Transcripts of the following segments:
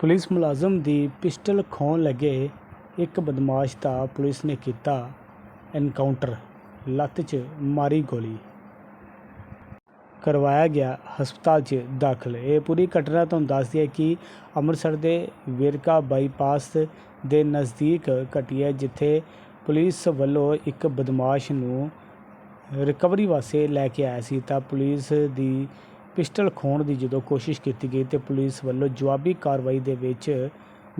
Police ਮੁਲਾਜ਼ਮ ਦੀ pistol ਖੋਹਣ ਲੱਗੇ ਇੱਕ ਬਦਮਾਸ਼ ਦਾ ਪੁਲਿਸ ਨੇ ਕੀਤਾ ਐਨਕਾਊਂਟਰ, ਲੱਤ 'ਚ ਮਾਰੀ ਗੋਲੀ। ਕਰਵਾਇਆ ਗਿਆ ਹਸਪਤਾਲ 'ਚ ਦਾਖਲ। ਇਹ ਪੂਰੀ ਘਟਨਾ ਤੁਹਾਨੂੰ ਦੱਸਦੀ ਹੈ ਕਿ ਅੰਮ੍ਰਿਤਸਰ ਦੇ ਵੇਰਕਾ ਬਾਈਪਾਸ ਦੇ ਨਜ਼ਦੀਕ ਘਟੀ ਹੈ, ਜਿੱਥੇ ਪੁਲਿਸ ਵੱਲੋਂ ਇੱਕ ਬਦਮਾਸ਼ ਨੂੰ ਰਿਕਵਰੀ ਵਾਸਤੇ ਲੈ ਕੇ ਆਇਆ ਸੀ। ਤਾਂ ਪੁਲਿਸ ਦੀ ਪਿਸਟਲ ਖੋਹਣ ਦੀ ਜਦੋਂ ਕੋਸ਼ਿਸ਼ ਕੀਤੀ ਗਈ ਤੇ ਪੁਲਿਸ ਵੱਲੋਂ ਜਵਾਬੀ ਕਾਰਵਾਈ ਦੇ ਵਿੱਚ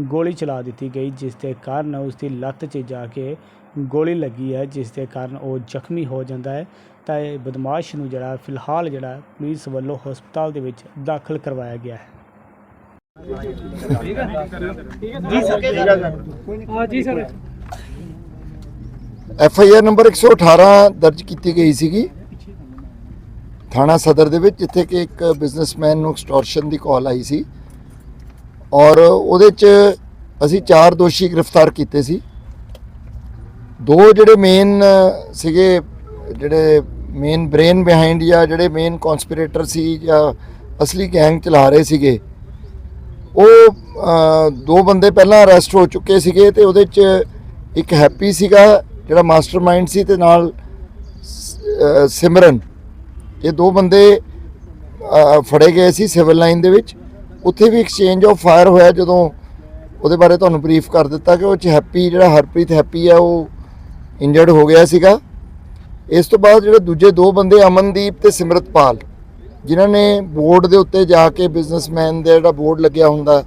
ਗੋਲੀ ਚਲਾ ਦਿੱਤੀ ਗਈ ਜਿਸ ਦੇ ਕਾਰਨ ਉਸ ਦੀ ਲੱਤ 'ਚ ਜਾ ਕੇ ਗੋਲੀ ਲੱਗੀ ਹੈ ਜਿਸ ਦੇ ਕਾਰਨ ਉਹ ਜ਼ਖਮੀ ਹੋ ਜਾਂਦਾ ਹੈ। ਤਾਂ ਇਹ ਬਦਮਾਸ਼ ਨੂੰ ਜਿਹੜਾ ਫਿਲਹਾਲ ਜਿਹੜਾ ਪੁਲਿਸ ਵੱਲੋਂ ਹਸਪਤਾਲ ਦੇ ਵਿੱਚ ਦਾਖਲ ਕਰਵਾਇਆ ਗਿਆ ਹੈ। ਹਾਂ ਜੀ sir. F I R number 118 ਦਰਜ ਕੀਤੀ ਗਈ ਸੀਗੀ। ਥਾਣਾ ਸਦਰ ਦੇ ਵਿੱਚ, ਜਿੱਥੇ ਕਿ ਇੱਕ ਬਿਜ਼ਨਸਮੈਨ ਨੂੰ ਐਕਸਟੋਰਸ਼ਨ ਦੀ ਕਾਲ ਆਈ ਸੀ। ਔਰ ਉਹਦੇ 'ਚ ਅਸੀਂ ਚਾਰ ਦੋਸ਼ੀ ਗ੍ਰਿਫਤਾਰ ਕੀਤੇ ਸੀ। ਦੋ ਜਿਹੜੇ ਮੇਨ ਸੀਗੇ, ਜਿਹੜੇ ਮੇਨ ਬ੍ਰੇਨ ਬਿਹਾਈਂਡ ਜਾਂ ਜਿਹੜੇ ਮੇਨ ਕਨਸਪੀਰੇਟਰ ਸੀ ਜਾਂ ਅਸਲੀ ਗੈਂਗ ਚਲਾ ਰਹੇ ਸੀਗੇ, ਉਹ ਦੋ ਬੰਦੇ ਪਹਿਲਾਂ ਅਰੈਸਟ ਹੋ ਚੁੱਕੇ ਸੀਗੇ ਤੇ ਉਹਦੇ 'ਚ ਇੱਕ ਹੈਪੀ ਸੀਗਾ, ਜਿਹੜਾ ਮਾਸਟਰਮਾਈਂਡ ਸੀ ਤੇ ਨਾਲ ਸਿਮਰਨ। ਇਹ ਦੋ ਬੰਦੇ ਫੜੇ ਗਏ ਸੀ ਸਿਵਲ ਲਾਈਨ ਦੇ ਵਿੱਚ। ਉੱਥੇ ਵੀ ਐਕਸਚੇਂਜ ਆਫ ਫਾਇਰ ਹੋਇਆ ਜਦੋਂ ਉਹਦੇ ਬਾਰੇ ਤੁਹਾਨੂੰ ਬਰੀਫ ਕਰ ਦਿੱਤਾ ਕਿ ਉਹ ਚ ਹੈਪੀ, ਜਿਹੜਾ ਹਰਪ੍ਰੀਤ ਹੈਪੀ ਆ, ਉਹ ਇੰਜਰਡ ਹੋ ਗਿਆ ਸੀਗਾ। ਇਸ ਤੋਂ ਬਾਅਦ ਜਿਹੜੇ ਦੂਜੇ ਦੋ ਬੰਦੇ, ਅਮਨਦੀਪ ਤੇ ਸਿਮਰਤਪਾਲ, ਜਿਨ੍ਹਾਂ ਨੇ ਬੋਰਡ ਦੇ ਉੱਤੇ ਜਾ ਕੇ ਬਿਜ਼ਨਸਮੈਨ ਦਾ ਜਿਹੜਾ ਬੋਰਡ ਲੱਗਿਆ ਹੁੰਦਾ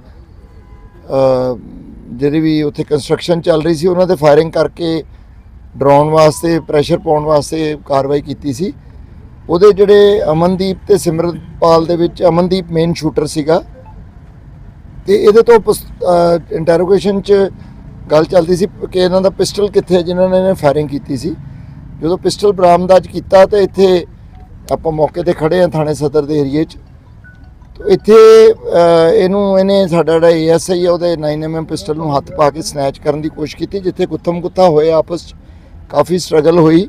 ਜਿਹੜੀ ਵੀ ਉੱਥੇ ਕੰਸਟਰਕਸ਼ਨ ਚੱਲ ਰਹੀ ਸੀ, ਉਹਨਾਂ ਤੇ ਫਾਇਰਿੰਗ ਕਰਕੇ ਡਰਾਉਣ ਵਾਸਤੇ ਪ੍ਰੈਸ਼ਰ ਪਾਉਣ ਵਾਸਤੇ ਕਾਰਵਾਈ ਕੀਤੀ ਸੀ। ਉਹਦੇ ਜਿਹੜੇ ਅਮਨਦੀਪ ਤੇ ਸਿਮਰਤਪਾਲ ਦੇ ਵਿੱਚ ਅਮਨਦੀਪ ਮੇਨ ਸ਼ੂਟਰ ਸੀਗਾ। ਤੇ ਇਹਦੇ ਤੋਂ ਇੰਟਰੋਗੇਸ਼ਨ ਚ ਗੱਲ ਚੱਲਦੀ ਸੀ ਕਿ ਇਹਨਾਂ ਦਾ ਪਿਸਟਲ ਕਿੱਥੇ ਹੈ ਜਿਨ੍ਹਾਂ ਨੇ ਇਹਨੇ ਫਾਇਰਿੰਗ ਕੀਤੀ ਸੀ। ਜਦੋਂ ਪਿਸਟਲ ਬਰਾਮਦਾਜ ਕੀਤਾ ਤੇ ਇੱਥੇ ਆਪਾਂ ਮੌਕੇ ਤੇ ਖੜੇ ਆ ਥਾਣੇ ਸਦਰ ਦੇ ਏਰੀਏ 'ਚ। ਤੋ ਇੱਥੇ ਇਹਨੂੰ, ਇਹਨੇ ਸਾਡਾ ਜਿਹੜਾ ਏਐਸਆਈ ਆ, ਉਹਦੇ 9mm ਪਿਸਟਲ ਨੂੰ ਹੱਥ ਪਾ ਕੇ ਸਨੈਚ ਕਰਨ ਦੀ ਕੋਸ਼ਿਸ਼ ਕੀਤੀ, ਜਿੱਥੇ ਗੁੱਥਮ ਗੁੱਥਾ ਹੋਏ, ਆਪਸ 'ਚ ਕਾਫੀ ਸਟਰਗਲ ਹੋਈ।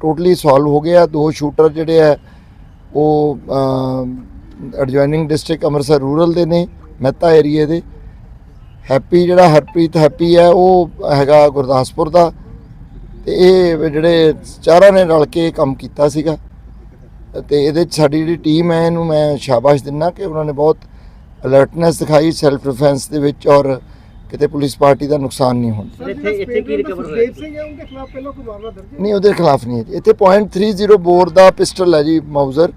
ਟੋਟਲੀ ਸੋਲਵ ਹੋ ਗਿਆ। ਦੋ ਸ਼ੂਟਰ ਜਿਹੜੇ ਆ, ਉਹ ਐਡਜੋਇਨਿੰਗ ਡਿਸਟ੍ਰਿਕਟ ਅੰਮ੍ਰਿਤਸਰ ਰੂਰਲ ਦੇ ਨੇ, ਮਹਿਤਾ ਏਰੀਏ ਦੇ। ਹੈਪੀ ਜਿਹੜਾ ਹਰਪ੍ਰੀਤ ਹੈਪੀ ਹੈ ਉਹ ਹੈਗਾ ਗੁਰਦਾਸਪੁਰ ਦਾ। ਤੇ ਇਹ ਜਿਹੜੇ ਚਾਰਾਂ ਨੇ ਰਲ ਕੇ ਇਹ ਕੰਮ ਕੀਤਾ ਸੀਗਾ। ਤੇ ਇਹਦੇ 'ਚ ਸਾਡੀ ਜਿਹੜੀ ਟੀਮ ਹੈ ਇਹਨੂੰ ਮੈਂ ਸ਼ਾਬਾਸ਼ ਦਿੰਦਾ ਕਿ ਉਹਨਾਂ ਨੇ ਬਹੁਤ ਅਲਰਟਨੈਸ ਦਿਖਾਈ ਸੈਲਫ ਡਿਫੈਂਸ ਦੇ ਵਿੱਚ ਔਰ ਕਿਤੇ ਪੁਲਿਸ ਪਾਰਟੀ ਦਾ ਨੁਕਸਾਨ ਨਹੀਂ ਹੋਣ। ਇੱਥੇ ਇੱਥੇ ਕੀ ਰਿਕਵਰ ਹੋਇਆ ਸੁਖਦੇਵ ਸਿੰਘ ਹੈ ਉਹਦੇ ਖਿਲਾਫ ਪਹਿਲਾਂ ਕੋਈ ਮਾਮਲਾ ਦਰਜ ਨਹੀਂ ਉਹਦੇ ਖਿਲਾਫ ਨਹੀਂ ਹੈ ਜੀ। ਇੱਥੇ .30 ਬੋਰ ਦਾ ਪਿਸਟਲ ਹੈ ਜੀ ਮਾਊਜ਼ਰ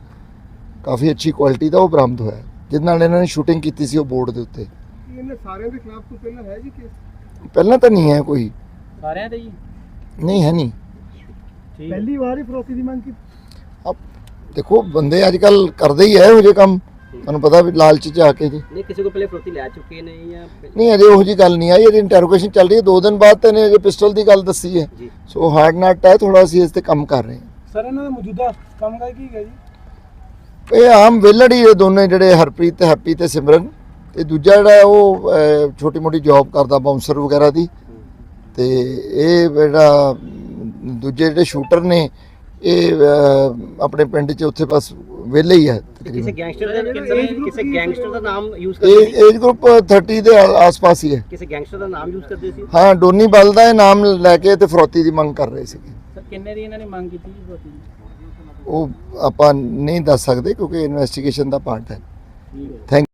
ਕਾਫੀ ਅੱਛੀ ਕੁਆਲਿਟੀ ਦਾ ਉਹ ਬਰਾਮਦ ਹੋਇਆ ਜਿਹਦੇ ਨਾਲ ਇਹਨਾਂ ਨੇ ਸ਼ੂਟਿੰਗ ਕੀਤੀ ਸੀ ਉਹ ਬੋਰਡ ਦੇ ਉੱਤੇ। ਕੀ ਇਹਨੇ ਸਾਰਿਆਂ ਦੇ ਖਿਲਾਫ ਕੋਈ ਪਹਿਲਾਂ ਹੈ ਜੀ ਕੇਸ ਪਹਿਲਾਂ ਤਾਂ ਨਹੀਂ ਹੈ ਕੋਈ। ਸਾਰਿਆਂ ਦੇ ਜੀ ਨਹੀਂ ਹੈ ਨਹੀਂ। ਪਹਿਲੀ ਵਾਰ ਹੀ ਫਰੋਤੀ ਦੀ ਮੰਗ ਕੀਤੀ। ਅਬ ਦੇਖੋ ਬੰਦੇ ਅੱਜ ਕੱਲ ਕਰਦੇ ਹੀ ਐ ਇਹੋ ਜਿਹੇ ਕੰਮ। ਤੁਹਾਨੂੰ ਪਤਾ ਵੀ ਲਾਲਚ ਚ ਆ ਕੇ ਜੀ। ਨਹੀਂ ਕਿਸੇ ਕੋ ਪਹਿਲੇ ਫਰੋਤੀ ਲੈ ਚੁੱਕੇ ਨੇ ਜਾਂ ਨਹੀਂ ਅਜੇ ਉਹੋ ਜੀ ਗੱਲ ਨਹੀਂ ਆਈ ਇਹਦੀ ਇੰਟਰੋਗੇਸ਼ਨ ਚੱਲ ਰਹੀ ਹੈ। ਦੋ ਦਿਨ ਬਾਅਦ ਤਾਂ ਇਹਨੇ ਅਜੇ ਪਿਸਟਲ ਦੀ ਗੱਲ ਦੱਸੀ ਹੈ। ਜੀ। ਸੋ ਹਾਰਡ ਨਟ ਹੈ ਥੋੜਾ ਅਸੀਂ ਇਸ ਤੇ ਕੰਮ ਕਰ ਰਹੇ ਹਾਂ। ਸਰ ਇਹਨਾਂ ਦਾ ਮੌਜੂਦਾ ਕੰਮ ਕਰ ਕੀ ਹੈ ਜੀ? ਇਹ ਆਮ ਵਿਹਲੜ ਹੀ ਇਹ ਦੋਨੇ ਜਿਹੜੇ ਹਰਪ੍ਰੀਤ ਤੇ ਹੈਪੀ ਤੇ ਸਿਮਰਨ। ਤੇ ਦੂਜਾ ਜਿਹੜਾ ਉਹ ਛੋਟੀ ਮੋਟੀ ਜੌਬ ਕਰਦਾ ਬਾਉਂਸਰ ਵਗੈਰਾ ਦੀ। ਤੇ ਇਹ ਜਿਹੜਾ ਅਮ, ਦੂਜੇ ਜਿਹੜੇ ਸ਼ੂਟਰ ਨੇ ਇਹ ਅਹ, ਆਪਣੇ ਪਿੰਡ 'ਚ ਉੱਥੇ ਬਸ ਵਿਹਲੇ ਹੀ ਹੈ ਕਿਸੇ ਤਕਰੀਬਨ। ਗੈਂਗਸਟਰ ਦਾ ਕਿਸੇ ਕਿਸੇ ਗੈਂਗਸਟਰ ਦਾ ਨਾਮ ਯੂਜ਼ ਕਰਦੇ ਇਹ ਸੀ? ਏਜ ਗਰੁੱਪ 30 ਦੇ ਆ- ਆਸ-ਪਾਸ ਹੀ ਹੈ। ਕਿਸੇ ਗੈਂਗਸਟਰ ਦਾ ਨਾਮ ਯੂਜ਼ ਕਰਦੇ ਸੀ? ਹਾਂ ਡੋਨੀ ਬਲ ਦਾ ਇਹ ਨਾਮ ਲੈ ਕੇ ਤੇ ਫਰੋਤੀ ਦੀ ਮੰਗ ਕਰ ਰਹੇ ਸੀਗੇ। ਸਰ ਕਿੰਨੇ ਦੀ ਇਹਨਾਂ ਨੇ ਮੰਗ ਕੀਤੀ ਜੀ ਫਰੋਤੀ ਦੀ? ਉਹ ਆਪਾਂ ਨਹੀਂ ਦੱਸ ਸਕਦੇ ਕਿਉਂਕਿ ਇਨਵੈਸਟੀਗੇਸ਼ਨ ਦਾ ਪਾਰਟ ਹੈ। ਥੈਂਕ